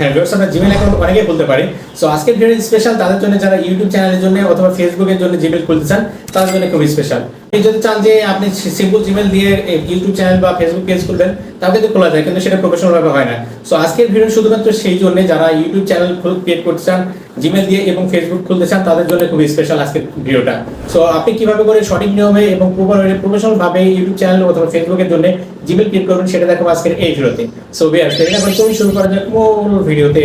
হ্যাঁ ভিউয়ার্স আমরা Gmail account অনেকেই খুলতে পারি। সো আজকের ভিডিও স্পেশাল তাদের জন্য যারা ইউটিউব চ্যানেলের জন্য অথবা ফেসবুকের জন্য জিমেল খুলতে চান, তাদের জন্য খুবই স্পেশাল আপনি যদি চান যে আপনি সিম্পল জিমেল দিয়ে ইউটিউব চ্যানেল বা ফেসবুক পেজ খুলবেন তাও কিন্তু খোলা যায়, কিন্তু সেটা প্রফেশনাল ভাবে হয় না। সো আজকের ভিডিও শুধুমাত্র সেই জন্য যারা ইউটিউব চ্যানেল ক্রিয়েট করতে চান জিমেল দিয়ে এবং ফেসবুক খুলতে চান, তাদের জন্য খুবই স্পেশাল আজকের ভিডিওটা সো আপনি কীভাবে করে সঠিক নিয়মে এবং প্রফেশনাল ভাবে ইউটিউব চ্যানেল অথবা ফেসবুকের জন্য জিমেল ক্রিয়েট করবেন, সেটা দেখাবো আজকের এই ভিডিওতে সো দেরি না চলুন, শুরু করা যাক মূল ভিডিওতে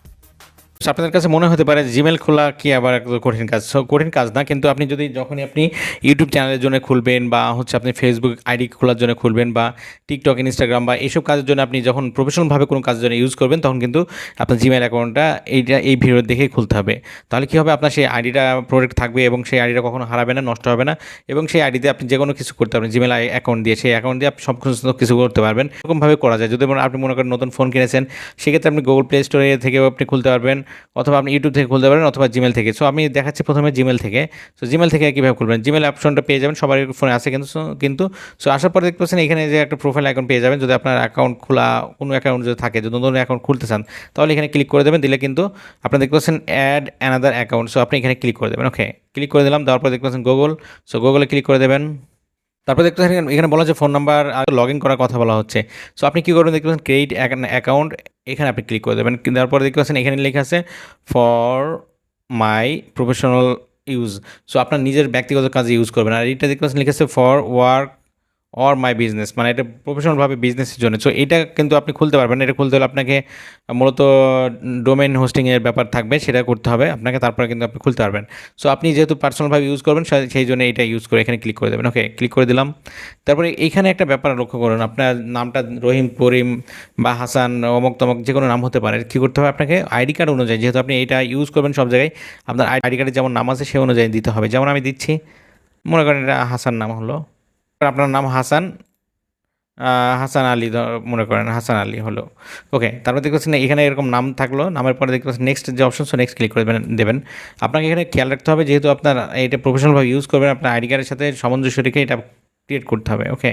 আপনাদের কাছে মনে হতে পারে জিমেল খোলা কি আবার কঠিন কাজ? কঠিন কাজ না, কিন্তু আপনি যদি যখনই আপনি ইউটিউব চ্যানেলের জন্য খুলবেন বা হচ্ছে আপনি ফেসবুক আইডি খোলার জন্য খুলবেন বা টিকটক ইনস্টাগ্রাম বা এইসব কাজের জন্য আপনি যখন প্রফেশনালভাবে কোনো কাজের জন্য ইউজ করবেন, তখন কিন্তু আপনার জিমেল অ্যাকাউন্টটা এইটা, এই ভিডিও দেখেই খুলতে হবে। তাহলে কী হবে? আপনার সেই আইডিটা প্রোডাক্ট থাকবে এবং সেই আইডিটা কখনো হারাবে না, নষ্ট হবে না এবং সেই আইডিতে আপনি যে কোনো কিছু করতে পারবেন জিমেল অ্যাকাউন্ট দিয়ে। সেই অ্যাকাউন্ট দিয়ে সব কিছু করতে পারবেন। এরকমভাবে করা যায়। যদি আপনি মনে করেন নতুন ফোন কিনেছেন, সেক্ষেত্রে আপনি গুগল প্লে স্টোরে থেকেও আপনি খুলতে পারবেন। অথবা আপনি ইউটিউব থেকে খুলতে পারেন অথবা জিমেল থেকে। সো আমি দেখাচ্ছি প্রথমে জিমেল থেকে। সো জিমেল থেকে কীভাবে খুলবেন? জিমেল অপশনটা পেয়ে যাবেন সবার ফোনে আছে কিন্তু কিন্তু। সো আসার পরে দেখতে পাচ্ছেন এখানে যে একটা প্রোফাইল অ্যাকাউন্ট পেয়ে যাবেন, যদি আপনার অ্যাকাউন্ট খোলা, কোনো অ্যাকাউন্ট যদি থাকে, যদি নতুন অ্যাকাউন্ট খুলতে চান, তাহলে এখানে ক্লিক করে দেবেন, দিলে কিন্তু আপনার দেখতে পাচ্ছেন অ্যাড অ্যানাদার অ্যাকাউন্ট সো আপনি এখানে ক্লিক করে দেবেন ওকে ক্লিক করে দিলাম তারপর দেখতে পাচ্ছেন গুগল সো গুগলে ক্লিক করে দেবেন। তারপর দেখতে পাচ্ছেন এখানে বলা হচ্ছে ফোন নাম্বার আর লগ ইন করার কথা বলা হচ্ছে। সো আপনি কী করবেন, দেখতে পাচ্ছেন ক্রেডিট অ্যাকাউন্ট এখানে আপনি ক্লিক করে দেবেন। তারপরে দেখতে পাচ্ছেন এখানে লেখা আছে for my professional use so আপনার নিজের ব্যক্তিগত কাজে ইউজ করবেন। আর এটা দেখতে পাচ্ছেন লিখেছে for work or my business মানে এটা প্রফেশনালভাবে বিজনেসের জন্য। সো এটা কিন্তু আপনি খুলতে পারবেন এটা খুলতে হলে আপনাকে মূলত ডোমেন হোস্টিংয়ের ব্যাপার থাকবে, সেটা করতে হবে। আপনাকে তারপরে কিন্তু আপনি খুলতে পারবেন। সো আপনি যেহেতু পার্সোনালভাবে ইউজ করবেন সেই জন্য এটা ইউজ করে এখানে ক্লিক করে দেবেন। ওকে ক্লিক করে দিলাম। তারপরে এইখানে একটা ব্যাপার লক্ষ্য করুন। আপনার নামটা রহিম, করিম বা হাসান, অমক তমক যে কোনো নাম হতে পারে। কী করতে হবে আপনাকে? আইডি কার্ড অনুযায়ী, যেহেতু আপনি এটা ইউজ করবেন সব জায়গায়, আপনার আইডি কার্ডে যেমন নাম আছে, সে অনুযায়ী দিতে হবে। যেমন আমি দিচ্ছি, মনে করেন এটা হাসান নাম হলো। আপনার নাম হাসান হাসান আলী মনে করেন হাসান আলী হলো। ওকে তারপর দেখতে পাচ্ছেন এখানে এরকম নাম থাকল, নামের পরে দেখতে পাচ্ছেন নেক্সট যে অপশন সো নেক্সট ক্লিক করে দেবেন আপনাকে এখানে খেয়াল রাখতে হবে, যেহেতু আপনার এটা প্রফেশনালভাবে ইউজ করবেন, আপনার আইডি কার্ডের সাথে সামঞ্জস্য রেখে এটা ক্রিয়েট করতে হবে ওকে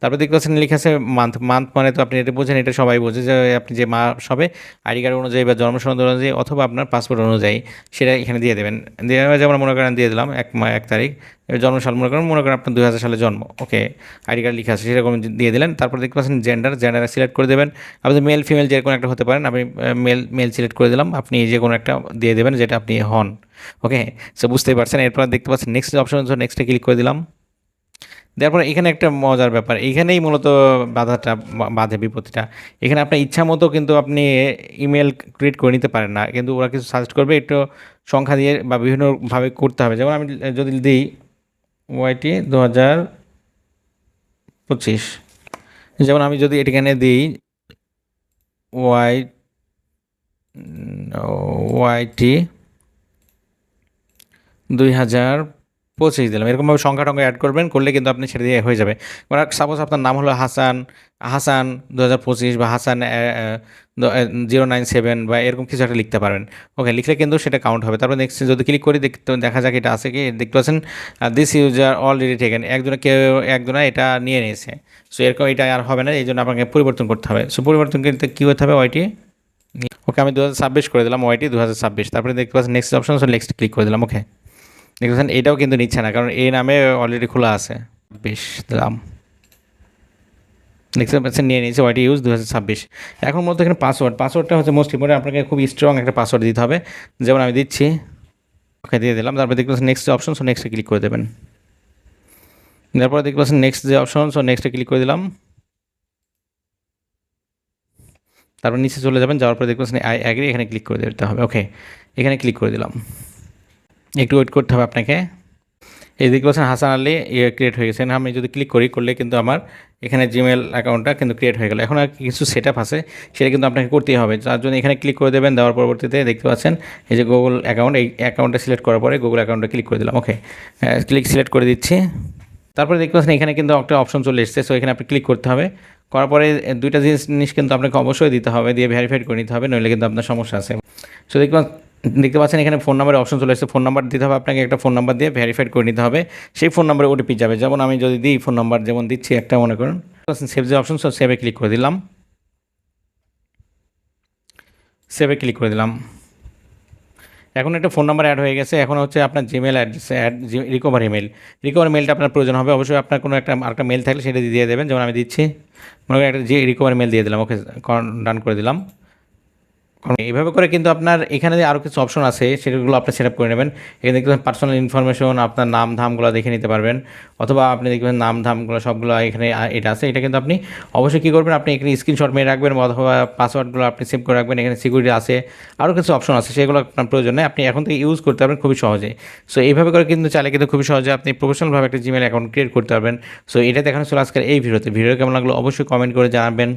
তারপর দেখতে পাচ্ছেন লেখা আছে মান্থ মান্থ মানে তো আপনি এটা বোঝেন, এটা সবাই বোঝে যে আপনি যে মাস হবে, আইডি কার্ড অনুযায়ী বা জন্মসনদ অনুযায়ী অথবা আপনার পাসপোর্ট অনুযায়ী সেটা এখানে দিয়ে দেবেন। দিয়ে যেমন মনে করেন দিয়ে দিলাম, এক এক তারিখ জন্মসাল মনে করেন মনে করেন আপনার দুই হাজার সালে জন্ম ওকে আইডি কার্ড লিখা আছে সেরকম দিয়ে দিলেন। তারপর দেখতে পাচ্ছেন জেন্ডার জেন্ডার সিলেক্ট করে দেবেন। আপনি মেল ফিমেল যে কোনো একটা হতে পারেন আমি মেল মেল সিলেক্ট করে দিলাম, আপনি যে কোনো একটা দিয়ে দেবেন যেটা আপনি হন ওকে সো বুঝতেই পারছেন। এরপর দেখতে পাচ্ছেন নেক্সট অপশন নেক্সটে ক্লিক করে দিলাম। দেওয়ার পরে এখানে একটা মজার ব্যাপার। এখানেই মূলত বাধাটা বাধে বিপত্তিটা। এখানে আপনার ইচ্ছা মতো কিন্তু আপনি ইমেল ক্রিয়েট করে নিতে পারেন না। কিন্তু ওরা কিছু সাজেস্ট করবে, একটু সংখ্যা দিয়ে বা বিভিন্নভাবে করতে হবে। যেমন আমি যদি দিই ওয়াইটি দু হাজার পঁচিশ। যেমন আমি যদি এখানে দিই, ওয়াই ওয়াইটি দুই হাজার পঁচিশ দিলাম। এরকমভাবে সংখ্যা টঙ্কা অ্যাড করবেন, করলে কিন্তু আপনি ছেড়ে দিয়ে হয়ে যাবে। সাপোজ আপনার নাম হলো হাসান হাসান দু হাজার পঁচিশ বা হাসান জিরো নাইন সেভেন বা এরকম কিছু একটা লিখতে পারবেন ওকে লিখলে কিন্তু সেটা কাউন্ট হবে। তারপর নেক্সট যদি ক্লিক করি দেখতে দেখা যাক এটা আছে কি? দেখতে পাচ্ছেন দিস ইউজার অলরেডি টেকেন একজনে কেউ, একজনে এটা নিয়ে নিয়েছে। সো এরকম এটা আর হবে না এই জন্য আপনাকে পরিবর্তন করতে হবে। সো পরিবর্তন করতে কী হতে হবে? ওইটি ওকে আমি দু হাজার ছাব্বিশ করে দিলাম ওয়াইটি দু হাজার ছাব্বিশ। তারপরে দেখতে পাচ্ছেন নেক্সট অপশন নেক্সট ক্লিক করে দিলাম। ওকে দেখতে এটাও কিন্তু নিচ্ছে না, কারণ এই নামে অলরেডি খোলা আছে। বেশ, দাম। দেখতে পাচ্ছেন, নিয়ে নিয়েছে ওয়াইটি ইউজ দু হাজার ছাব্বিশ। এখন মূলত এখানে পাসওয়ার্ড পাসওয়ার্ডটা হচ্ছে মোস্ট ইম্পর্টেন্ট আপনাকে খুব স্ট্রং একটা পাসওয়ার্ড দিতে হবে। যেমন আমি দিচ্ছি, ওকে, দিয়ে দিলাম। তারপরে দেখতে পাচ্ছেন নেক্সট অপশন সো নেক্সটে ক্লিক করে দেবেন। তারপরে দেখতে পাচ্ছেন নেক্সট যে অপশন সো নেক্সটে ক্লিক করে দিলাম। তারপর নিচে চলে যাবেন, যাওয়ার পরে দেখতে পাচ্ছেন আই অ্যাগ্রি এখানে ক্লিক করে দিতে হবে। ওকে এখানে ক্লিক করে দিলাম। একটু ওয়েট করতে হবে আপনাকে। এই দেখতে পাচ্ছেন হাসান আলী ইয়ে ক্রিয়েট হয়ে গেছে। আমি যদি ক্লিক করি, করলে কিন্তু আমার এখানে জিমেল অ্যাকাউন্টটা কিন্তু ক্রিয়েট হয়ে গেল। এখন আর কিছু সেট আপ আছে, সেটা কিন্তু আপনাকে করতেই হবে। যার জন্য এখানে ক্লিক করে দেবেন, দেওয়ার পরবর্তীতে দেখতে পাচ্ছেন, এই যে গুগল অ্যাকাউন্ট এই অ্যাকাউন্টটা সিলেক্ট করার পরে গুগল অ্যাকাউন্টে ক্লিক করে দিলাম। ওকে ক্লিক সিলেক্ট করে দিচ্ছি। তারপরে দেখতে পাচ্ছেন, এখানে কিন্তু একটা অপশন চলে এসেছে সো এখানে আপনি ক্লিক করতে হবে। করার পরে দুইটা জিনিস কিন্তু আপনাকে অবশ্যই দিতে হবে, দিয়ে ভেরিফাইড করে নিতে হবে, নইলে কিন্তু আপনার সমস্যা আছে। সো দেখবেন দেখতে পাচ্ছেন এখানে ফোন নাম্বারের অপশন চলে এসেছে। ফোন নাম্বার দিতে হবে আপনাকে, একটা ফোন নাম্বার দিয়ে ভেরিফাইড করে নিতে হবে। সেই ফোন নাম্বারে ওটিপি যাবে। যেমন আমি যদি দিই ফোন নাম্বার যেমন দিচ্ছি একটা, মনে করুন। সেভ যে অপশন সেভে ক্লিক করে দিলাম। সেভে ক্লিক করে দিলাম। এখন একটা ফোন নাম্বার অ্যাড হয়ে গেছে। এখন হচ্ছে আপনার Gmail address add recover email recover মেলটা আপনার প্রয়োজন হবে। অবশ্যই আপনার কোনো একটা, আরেকটা মেল থাকলে সেটা দিয়ে দেবেন। যেমন আমি দিচ্ছি। মনে করেন একটা যে রিকভার মেল দিয়ে দিলাম, ওকে ডান করে দিলাম। এইভাবে করে কিন্তু আপনার এখানে আরও কিছু অপশন আছে, সেগুলো আপনি সেট আপ করে নেবেন। এখানে দেখবেন পার্সোনাল ইনফরমেশন আপনার নাম ধামগুলো দেখে নিতে পারবেন। অথবা আপনি দেখবেন নাম ধামগুলো সবগুলো এখানে এটা আছে। এটা কিন্তু আপনি অবশ্যই কী করবেন, আপনি এখানে স্ক্রিনশট মেরে রাখবেন অথবা পাসওয়ার্ডগুলো আপনি সেভ করে রাখবেন। এখানে সিকিউরিটি আছে আরও কিছু অপশন আছে, সেগুলো আপনার প্রয়োজন নেই। আপনি এখন থেকে ইউজ করতে পারবেন খুবই সহজে। সো এইভাবে করে কিন্তু চাইলে কিন্তু খুবই সহজে আপনি প্রফেশনালভাবে একটা জিমেল অ্যাকাউন্ট ক্রিয়েট করতে পারবেন। সো এটা দেখানো ছিল আজকের এই ভিডিওতে। ভিডিও কেমন লাগল অবশ্যই কমেন্ট করে জানাবেন।